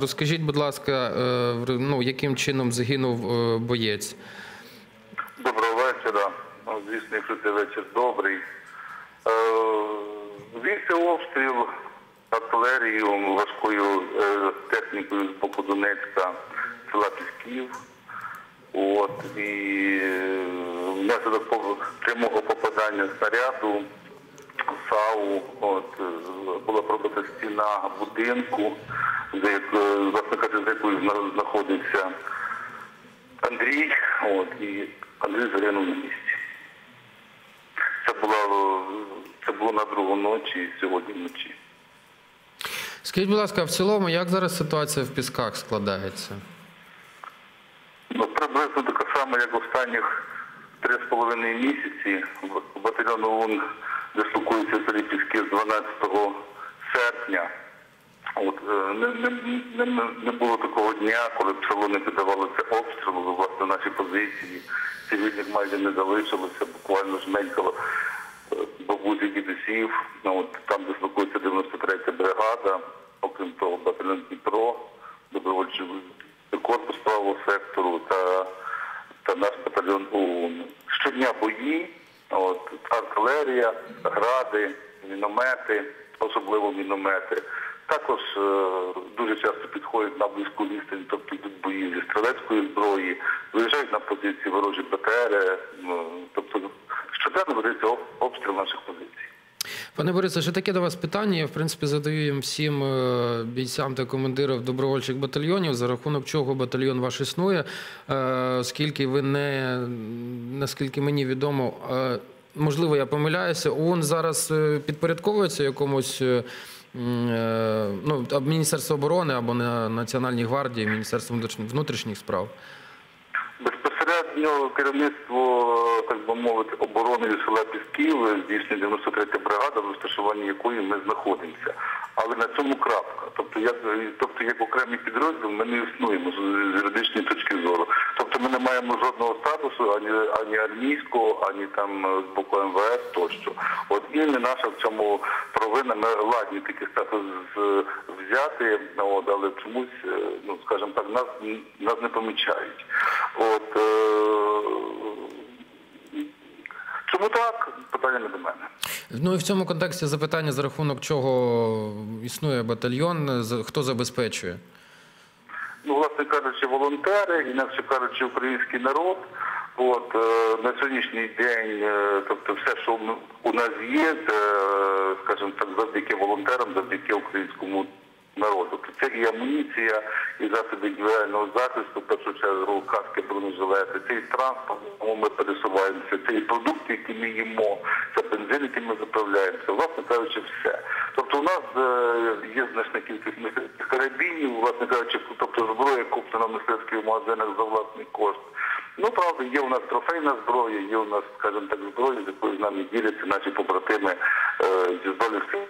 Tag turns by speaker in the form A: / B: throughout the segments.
A: Розкажіть, будь ласка, е, ну, яким чином загинув е, боєць?
B: Доброго вечора. Ну, Звісно, якщо це вечір добрий. Е, Вівся обстріл артилерією, важкою технікою з боку Донецька, села Пісків. От, і внаслідок прямого попадання снаряду САУ, от, була пробита стіна будинку, де, е, власне кажучи, за якою зна- знаходився Андрій, от, і Андрій загинув на місці. Це було, це було на другу ночі і сьогодні вночі.
A: Скажіть, будь ласка, в цілому, як зараз ситуація в Пісках складається?
B: Ну, приблизно така сама, як останніх три з половиною місяці. Батальйон ОУН дислокується в Піски з 12 серпня. От, е, не, не, не, не було такого дня, коли б не піддавалося обстрілу, власне, наші позиції. Цивільних майже не залишилося, буквально жменькало е, бабусі дідусів. Ну, от, там дислокується 93-я бригада, окрім того, батальйон Дніпро, добровольчий корпус правого сектору та, та наш батальйон ОУН. Щодня бої, от, артилерія, гради, міномети, особливо міномети. Також е, дуже часто підходять на близьку відстань, тобто йдуть бої зі стрілецької зброї, виїжджають на позиції ворожі БТРи, ну, тобто щоденно ведеться обстріл наших позицій.
A: Пане Борисе, ще таке до вас питання. Я в принципі задаю їм всім е, бійцям та командирам добровольчих батальйонів, за рахунок чого батальйон ваш існує, е, оскільки ви не наскільки мені відомо, е, можливо, я помиляюся. ООН зараз е, підпорядковується якомусь. е, е, Ну, Міністерство оборони або на Національній гвардії, Міністерство внутрішніх- справ.
B: Безпосередньо керівництво, так би мовити, оборони села Пісків здійснює 93 бригада, в розташуванні якої ми знаходимося. Але на цьому крапка. Тобто, як тобто, як окремий підрозділ, ми не існуємо з юридичної точки зору. Тобто, ми не маємо жодного статусу ані ані армійського, ані там е, з боку МВС тощо. От і не наша в цьому провина. Ми ладні такий статус взяти, от, але чомусь, е, ну скажімо так, нас нас не помічають. От е, чому так? Питання не до мене.
A: Ну і в цьому контексті запитання, за рахунок чого існує батальйон, хто забезпечує?
B: Ну, власне кажучи, волонтери, інакше кажучи, український народ. От е, на сьогоднішній день, е, тобто все, що у нас є, це, скажімо так, завдяки волонтерам, завдяки українському народу. Тобто це і амуніція, і засоби індивідуального захисту, в першу чергу каски, бронежилети, це і транспорт, в ми пересуваємося, це і продукти, які ми їмо, це бензин, яким ми заправляємося. Власне кажучи, все. У нас е, є значна кількість карабінів, власне кажучи, тобто зброя куплена в мистецьких магазинах за власний кошт. Ну, правда, є у нас трофейна зброя, є у нас, скажімо так, зброя, з якою з нами діляться наші побратими е, зі збройних сил.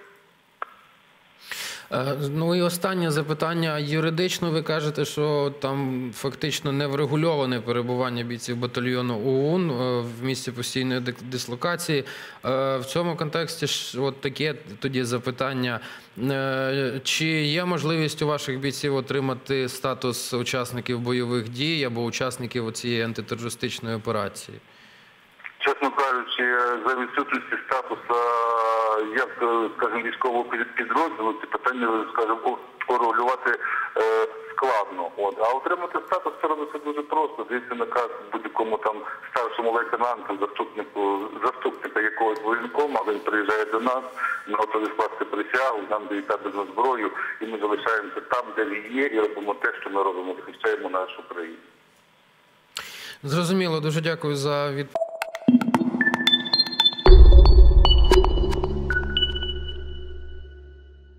A: Е, Ну і останнє запитання. Юридично ви кажете, що там фактично не врегульоване перебування бійців батальйону ОУН е, в місці постійної дислокації. Е, В цьому контексті от таке тоді запитання. Чи є можливість у ваших бійців отримати статус учасників бойових дій або учасників цієї антитерористичної операції?
B: Кажучи, за відсутності статусу як, е, скажімо, військового підрозділу, ці питання, скажімо, урегулювати е, складно. От. А отримати статус це робиться дуже просто. Звідси наказ будь-якому там старшому лейтенанту, заступнику, заступника якогось воєнкома, він приїжджає до нас, ми готові скласти присягу, нам дають табельну зброю, і ми залишаємося там, де він є, і робимо те, що ми робимо, захищаємо нашу країну.
A: Зрозуміло, дуже дякую за відповідь.